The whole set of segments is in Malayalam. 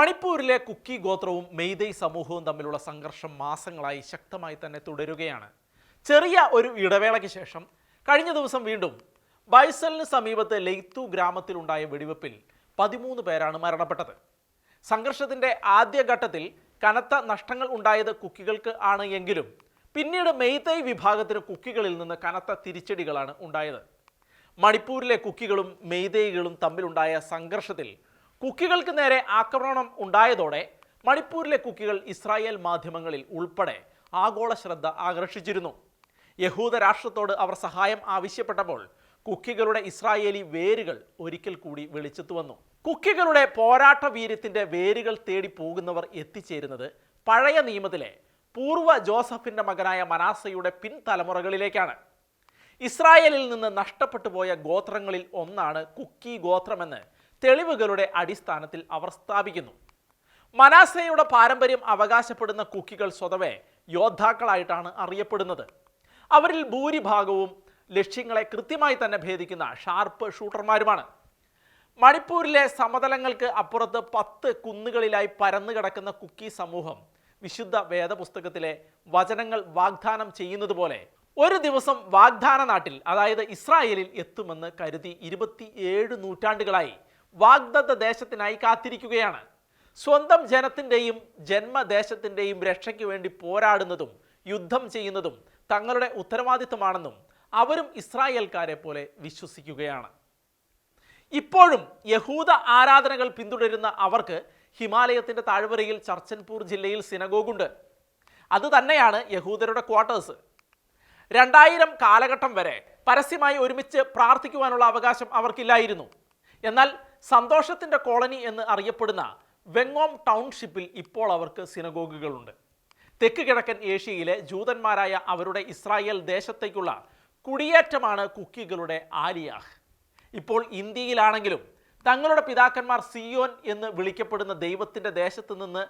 മണിപ്പൂരിലെ കുക്കി ഗോത്രവും മെയ്തൈ സമൂഹവും തമ്മിലുള്ള സംഘർഷം മാസങ്ങളായി ശക്തമായി തന്നെ തുടരുകയാണ്. ചെറിയ ഒരു ഇടവേളയ്ക്ക് ശേഷം കഴിഞ്ഞ ദിവസം വീണ്ടും ബൈസലിന് സമീപത്തെ ലെയ്ത്തു ഗ്രാമത്തിലുണ്ടായ വെടിവെപ്പിൽ പതിമൂന്ന് പേരാണ് മരണപ്പെട്ടത്. സംഘർഷത്തിന്റെ ആദ്യഘട്ടത്തിൽ കനത്ത നഷ്ടങ്ങൾ ഉണ്ടായത് കുക്കികൾക്ക് ആണ് എങ്കിലും പിന്നീട് മെയ്തൈ വിഭാഗത്തിന് കുക്കികളിൽ നിന്ന് കനത്ത തിരിച്ചടികളാണ് ഉണ്ടായത്. മണിപ്പൂരിലെ കുക്കികളും മെയ്തൈകളും തമ്മിലുണ്ടായ സംഘർഷത്തിൽ കുക്കികൾക്ക് നേരെ ആക്രമണം ഉണ്ടായതോടെ മണിപ്പൂരിലെ കുക്കികൾ ഇസ്രായേൽ മാധ്യമങ്ങളിൽ ഉൾപ്പെടെ ആഗോള ശ്രദ്ധ ആകർഷിച്ചിരുന്നു. യഹൂദ രാഷ്ട്രത്തോട് അവർ സഹായം ആവശ്യപ്പെട്ടപ്പോൾ കുക്കികളുടെ ഇസ്രായേലി വേരുകൾ ഒരിക്കൽ കൂടി വെളിച്ചത്തു വന്നു. കുക്കികളുടെ പോരാട്ട വീര്യത്തിന്റെ വേരുകൾ തേടി പോകുന്നവർ എത്തിച്ചേരുന്നത് പഴയ നിയമത്തിലെ പൂർവ ജോസഫിന്റെ മകനായ മനാസയുടെ പിൻതലമുറകളിലേക്കാണ്. ഇസ്രായേലിൽ നിന്ന് നഷ്ടപ്പെട്ടു പോയ ഗോത്രങ്ങളിൽ ഒന്നാണ് കുക്കി ഗോത്രമെന്ന് തെളിവുകളുടെ അടിസ്ഥാനത്തിൽ അവർ സ്ഥാപിക്കുന്നു. മനാസയുടെ പാരമ്പര്യം അവകാശപ്പെടുന്ന കുക്കികൾ സ്വതവേ യോദ്ധാക്കളായിട്ടാണ് അറിയപ്പെടുന്നത്. അവരിൽ ഭൂരിഭാഗവും ലക്ഷ്യങ്ങളെ കൃത്യമായി തന്നെ ഭേദിക്കുന്ന ഷാർപ്പ് ഷൂട്ടർമാരുമാണ്. മണിപ്പൂരിലെ സമതലങ്ങൾക്ക് അപ്പുറത്ത് പത്ത് കുന്നുകളിലായി പരന്നു കിടക്കുന്ന കുക്കി സമൂഹം വിശുദ്ധ വേദപുസ്തകത്തിലെ വചനങ്ങൾ വാഗ്ദാനം ചെയ്യുന്നത് പോലെ ഒരു ദിവസം വാഗ്ദാന നാട്ടിൽ അതായത് ഇസ്രായേലിൽ എത്തുമെന്ന് കരുതി ഇരുപത്തിയേഴ് നൂറ്റാണ്ടുകളായി വാഗ്ദത്ത ദേശത്തിനായി കാത്തിരിക്കുകയാണ്. സ്വന്തം ജനത്തിന്റെയും ജന്മദേശത്തിന്റെയും രക്ഷയ്ക്ക് വേണ്ടി പോരാടുന്നതും യുദ്ധം ചെയ്യുന്നതും തങ്ങളുടെ ഉത്തരവാദിത്തമാണെന്നും അവരും ഇസ്രായേൽക്കാരെ പോലെ വിശ്വസിക്കുകയാണ്. ഇപ്പോഴും യഹൂദ ആരാധനകൾ പിന്തുടരുന്ന അവർക്ക് ഹിമാലയത്തിന്റെ താഴ്വരയിൽ ചർച്ചൻപൂർ ജില്ലയിൽ സിനഗോഗുണ്ട് അത് തന്നെയാണ് യഹൂദരുടെ ക്വാർട്ടേഴ്സ് രണ്ടായിരം കാലഘട്ടം വരെ പരസ്യമായി ഒരുമിച്ച് പ്രാർത്ഥിക്കുവാനുള്ള അവകാശം അവർക്കില്ലായിരുന്നു. എന്നാൽ സന്തോഷത്തിന്റെ കോളനി എന്ന് അറിയപ്പെടുന്ന വെങ്ങോം ടൗൺഷിപ്പിൽ ഇപ്പോൾ അവർക്ക് സിനഗോഗുകളുണ്ട്. തെക്ക് കിഴക്കൻ ഏഷ്യയിലെ ജൂതന്മാരായ അവരുടെ ഇസ്രായേൽ ദേശത്തേക്കുള്ള കുടിയേറ്റമാണ് കുക്കികളുടെ ആലിയാഹ്. ഇപ്പോൾ ഇന്ത്യയിലാണെങ്കിലും തങ്ങളുടെ പിതാക്കന്മാർ സിയോൻ എന്ന് വിളിക്കപ്പെടുന്ന ദൈവത്തിന്റെ ദേശത്ത് നിന്ന്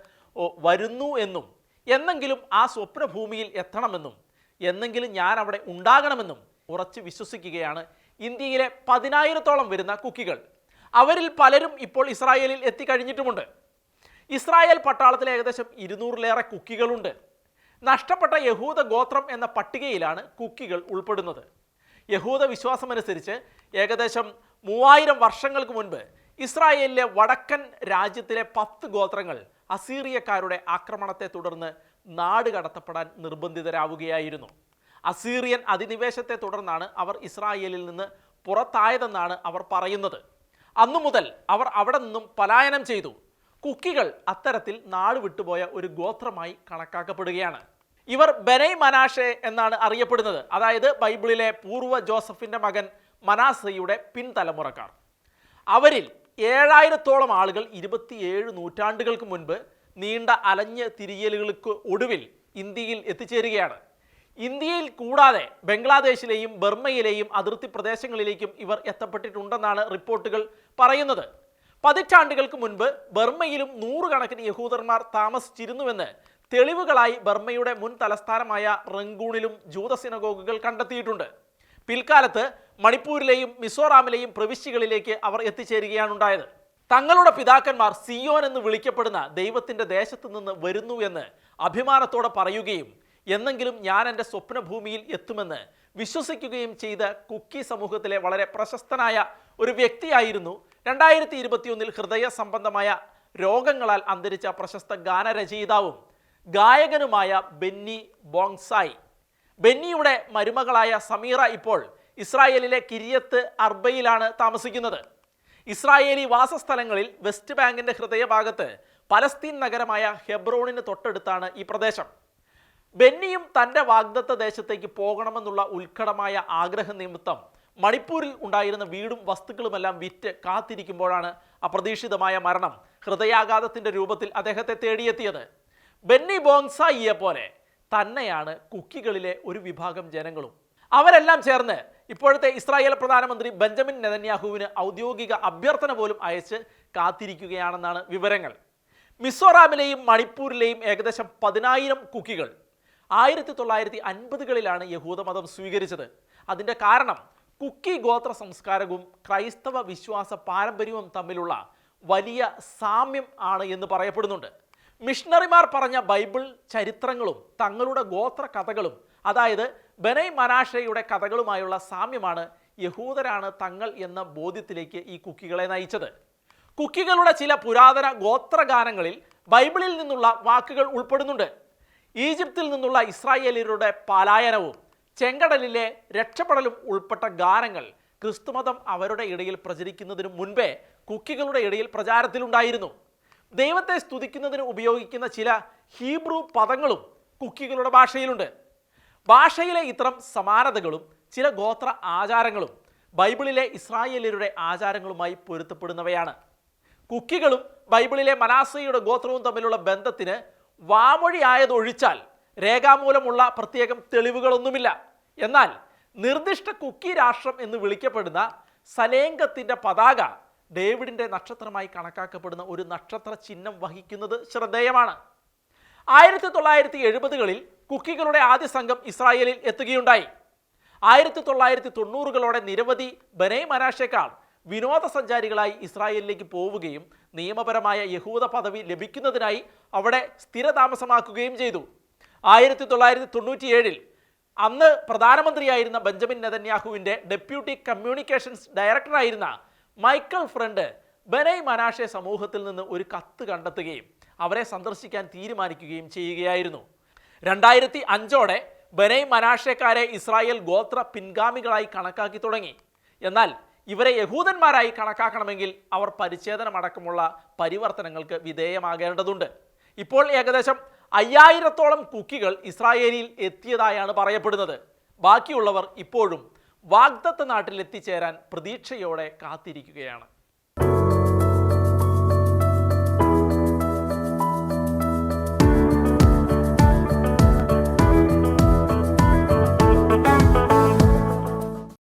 വരുന്നു എന്നും എന്നെങ്കിലും ആ സ്വപ്നഭൂമിയിൽ എത്തണമെന്നും എന്നെങ്കിലും ഞാൻ അവിടെ ഉണ്ടാകണമെന്നും ഉറച്ച് വിശ്വസിക്കുകയാണ് ഇന്ത്യയിലെ പതിനായിരത്തോളം വരുന്ന കുക്കികൾ. അവരിൽ പലരും ഇപ്പോൾ ഇസ്രായേലിൽ എത്തിക്കഴിഞ്ഞിട്ടുമുണ്ട്. ഇസ്രായേൽ പട്ടാളത്തിൽ ഏകദേശം ഇരുന്നൂറിലേറെ കുക്കികളുണ്ട്. നഷ്ടപ്പെട്ട യഹൂദ ഗോത്രം എന്ന പട്ടികയിലാണ് കുക്കികൾ ഉൾപ്പെടുന്നത്. യഹൂദ വിശ്വാസമനുസരിച്ച് ഏകദേശം മൂവായിരം വർഷങ്ങൾക്ക് മുൻപ് ഇസ്രായേലിലെ വടക്കൻ രാജ്യത്തിലെ പത്ത് ഗോത്രങ്ങൾ അസീറിയക്കാരുടെ ആക്രമണത്തെ തുടർന്ന് നാട് കടത്തപ്പെടാൻ നിർബന്ധിതരാവുകയായിരുന്നു. അസീറിയൻ അധിനിവേശത്തെ തുടർന്നാണ് അവർ ഇസ്രായേലിൽ നിന്ന് പുറത്തായതെന്നാണ് അവർ പറയുന്നത്. അന്നു മുതൽ അവർ അവിടെ നിന്നും പലായനം ചെയ്തു. കുക്കികൾ അത്തരത്തിൽ നാട് വിട്ടുപോയ ഒരു ഗോത്രമായി കണക്കാക്കപ്പെടുകയാണ്. ഇവർ ബനൈ മനാഷെ എന്നാണ് അറിയപ്പെടുന്നത്. അതായത് ബൈബിളിലെ പൂർവ ജോസഫിന്റെ മകൻ മനാസയുടെ പിൻതലമുറക്കാർ. അവരിൽ ഏഴായിരത്തോളം ആളുകൾ ഇരുപത്തിയേഴ് നൂറ്റാണ്ടുകൾക്ക് മുൻപ് നീണ്ട അലഞ്ഞ് തിരിയലുകൾക്ക് ഒടുവിൽ ഇന്ത്യയിൽ എത്തിച്ചേരുകയാണ്. ഇന്ത്യയിൽ കൂടാതെ ബംഗ്ലാദേശിലെയും ബർമ്മയിലെയും അതിർത്തി പ്രദേശങ്ങളിലേക്കും ഇവർ എത്തപ്പെട്ടിട്ടുണ്ടെന്നാണ് റിപ്പോർട്ടുകൾ പറയുന്നത്. പതിറ്റാണ്ടുകൾക്ക് മുൻപ് ബർമ്മയിലും നൂറുകണക്കിന് യഹൂദർമാർ താമസിച്ചിരുന്നുവെന്ന് തെളിവുകളായി ബർമ്മയുടെ മുൻ തലസ്ഥാനമായ റംഗൂണിലും ജൂതസിനഗോഗുകൾ കണ്ടെത്തിയിട്ടുണ്ട്. പിൽക്കാലത്ത് മണിപ്പൂരിലെയും മിസോറാമിലെയും പ്രവിശ്യകളിലേക്ക് അവർ എത്തിച്ചേരുകയാണുണ്ടായത്. തങ്ങളുടെ പിതാക്കന്മാർ സിയോൻ എന്ന് വിളിക്കപ്പെടുന്ന ദൈവത്തിന്റെ ദേശത്ത് നിന്ന് വരുന്നു എന്ന് അഭിമാനത്തോടെ പറയുകയും എന്നെങ്കിലും ഞാൻ എന്റെ സ്വപ്നഭൂമിയിൽ എത്തുമെന്ന് വിശ്വസിക്കുകയും ചെയ്ത കുക്കി സമൂഹത്തിലെ വളരെ പ്രശസ്തനായ ഒരു വ്യക്തിയായിരുന്നു രണ്ടായിരത്തി ഇരുപത്തിയൊന്നിൽ ഹൃദയ സംബന്ധമായ രോഗങ്ങളാൽ അന്തരിച്ച പ്രശസ്ത ഗാനരചയിതാവും ഗായകനുമായ ബെന്നി ബോങ്സായി. ബെന്നിയുടെ മരുമകളായ സമീറ ഇപ്പോൾ ഇസ്രായേലിലെ കിരിയത്ത് അർബയിലാണ് താമസിക്കുന്നത്. ഇസ്രായേലി വാസസ്ഥലങ്ങളിൽ വെസ്റ്റ് ബാങ്കിന്റെ ഹൃദയഭാഗത്ത് പലസ്തീൻ നഗരമായ ഹെബ്രോണിന് തൊട്ടടുത്താണ് ഈ പ്രദേശം. ബെന്നിയും തന്റെ വാഗ്ദത്ത ദേശത്തേക്ക് പോകണമെന്നുള്ള ഉത്കടമായ ആഗ്രഹ നിമിത്തം മണിപ്പൂരിൽ ഉണ്ടായിരുന്ന വീടും വസ്തുക്കളുമെല്ലാം വിറ്റ് കാത്തിരിക്കുമ്പോഴാണ് അപ്രതീക്ഷിതമായ മരണം ഹൃദയാഘാതത്തിന്റെ രൂപത്തിൽ അദ്ദേഹത്തെ തേടിയെത്തിയത്. ബെന്നി ബോങ്സായിയെ പോലെ തന്നെയാണ് കുക്കികളിലെ ഒരു വിഭാഗം ജനങ്ങളും. അവരെല്ലാം ചേർന്ന് ഇപ്പോഴത്തെ ഇസ്രായേൽ പ്രധാനമന്ത്രി ബെഞ്ചമിൻ നെതന്യാഹുവിന് ഔദ്യോഗിക അഭ്യർത്ഥന പോലും അയച്ച് കാത്തിരിക്കുകയാണെന്നാണ് വിവരങ്ങൾ. മിസോറാമിലെയും മണിപ്പൂരിലെയും ഏകദേശം പതിനായിരം കുക്കികൾ ആയിരത്തി തൊള്ളായിരത്തി അൻപതുകളിലാണ് യഹൂദമതം സ്വീകരിച്ചത്. അതിന്റെ കാരണം കുക്കി ഗോത്ര സംസ്കാരവും ക്രൈസ്തവ വിശ്വാസ പാരമ്പര്യവും തമ്മിലുള്ള വലിയ സാമ്യം ആണ് എന്ന് പറയപ്പെടുന്നുണ്ട്. മിഷണറിമാർ പറഞ്ഞ ബൈബിൾ ചരിത്രങ്ങളും തങ്ങളുടെ ഗോത്ര കഥകളും അതായത് ബനൈ മനാഷയുടെ കഥകളുമായുള്ള സാമ്യമാണ് യഹൂദരാണ് തങ്ങൾ എന്ന ബോധ്യത്തിലേക്ക് ഈ കുക്കികളെ നയിച്ചത്. കുക്കികളുടെ ചില പുരാതന ഗോത്രഗാനങ്ങളിൽ ബൈബിളിൽ നിന്നുള്ള വാക്കുകൾ ഉൾപ്പെടുന്നുണ്ട്. ഈജിപ്തിൽ നിന്നുള്ള ഇസ്രായേലിയരുടെ പലായനവും ചെങ്കടലിലെ രക്ഷപ്പെടലും ഉൾപ്പെട്ട ഗാനങ്ങൾ ക്രിസ്തുമതം അവരുടെ ഇടയിൽ പ്രചരിക്കുന്നതിന് മുൻപേ കുക്കികളുടെ ഇടയിൽ പ്രചാരത്തിലുണ്ടായിരുന്നു. ദൈവത്തെ സ്തുതിക്കുന്നതിന് ഉപയോഗിക്കുന്ന ചില ഹീബ്രു പദങ്ങളും കുക്കികളുടെ ഭാഷയിലുണ്ട്. ഭാഷയിലെ ഇത്തരം സമാനതകളും ചില ഗോത്ര ആചാരങ്ങളും ബൈബിളിലെ ഇസ്രായേലിയരുടെ ആചാരങ്ങളുമായി പൊരുത്തപ്പെടുന്നവയാണ്. കുക്കികളും ബൈബിളിലെ മനാസയുടെ ഗോത്രവും തമ്മിലുള്ള ബന്ധത്തിന് വാമൊഴിയായതൊഴിച്ചാൽ രേഖാമൂലമുള്ള പ്രത്യേകം തെളിവുകളൊന്നുമില്ല. എന്നാൽ നിർദ്ദിഷ്ട കുക്കി രാഷ്ട്രം എന്ന് വിളിക്കപ്പെടുന്ന സലേങ്കത്തിന്റെ പതാക ഡേവിഡിന്റെ നക്ഷത്രമായി കണക്കാക്കപ്പെടുന്ന ഒരു നക്ഷത്ര ചിഹ്നം വഹിക്കുന്നത് ശ്രദ്ധേയമാണ്. ആയിരത്തി തൊള്ളായിരത്തി എഴുപതുകളിൽ കുക്കികളുടെ ആദ്യ സംഘം ഇസ്രായേലിൽ എത്തുകയുണ്ടായി. ആയിരത്തി തൊള്ളായിരത്തി തൊണ്ണൂറുകളോടെ നിരവധി ബനൈ മനാഷേക്കാൾ വിനോദസഞ്ചാരികളായി ഇസ്രായേലിലേക്ക് പോവുകയും നിയമപരമായ യഹൂദ പദവി ലഭിക്കുന്നതിനായി അവിടെ സ്ഥിരതാമസമാക്കുകയും ചെയ്തു. ആയിരത്തി തൊള്ളായിരത്തി തൊണ്ണൂറ്റിയേഴിൽ അന്ന് പ്രധാനമന്ത്രിയായിരുന്ന ബെഞ്ചമിൻ നെതന്യാഹുവിന്റെ ഡെപ്യൂട്ടി കമ്മ്യൂണിക്കേഷൻസ് ഡയറക്ടറായിരുന്ന മൈക്കൽ ഫ്രണ്ട് ബനൈ മനാഷെ സമൂഹത്തിൽ നിന്ന് ഒരു കത്ത് കണ്ടെത്തുകയും അവരെ സന്ദർശിക്കാൻ തീരുമാനിക്കുകയും ചെയ്യുകയായിരുന്നു. രണ്ടായിരത്തി അഞ്ചോടെ ബനൈ മനാഷെക്കാരെ ഇസ്രായേൽ ഗോത്ര പിൻഗാമികളായി കണക്കാക്കി തുടങ്ങി. എന്നാൽ ഇവരെ യഹൂദന്മാരായി കണക്കാക്കണമെങ്കിൽ അവർ പരിച്ഛേദനമടക്കമുള്ള പരിവർത്തനങ്ങൾക്ക് വിധേയമാകേണ്ടതുണ്ട്. ഇപ്പോൾ ഏകദേശം അയ്യായിരത്തോളം കുക്കികൾ ഇസ്രായേലിൽ എത്തിയതായാണ് പറയപ്പെടുന്നത്. ബാക്കിയുള്ളവർ ഇപ്പോഴും വാഗ്ദത്ത നാട്ടിൽ എത്തിച്ചേരാൻ പ്രതീക്ഷയോടെ കാത്തിരിക്കുകയാണ്.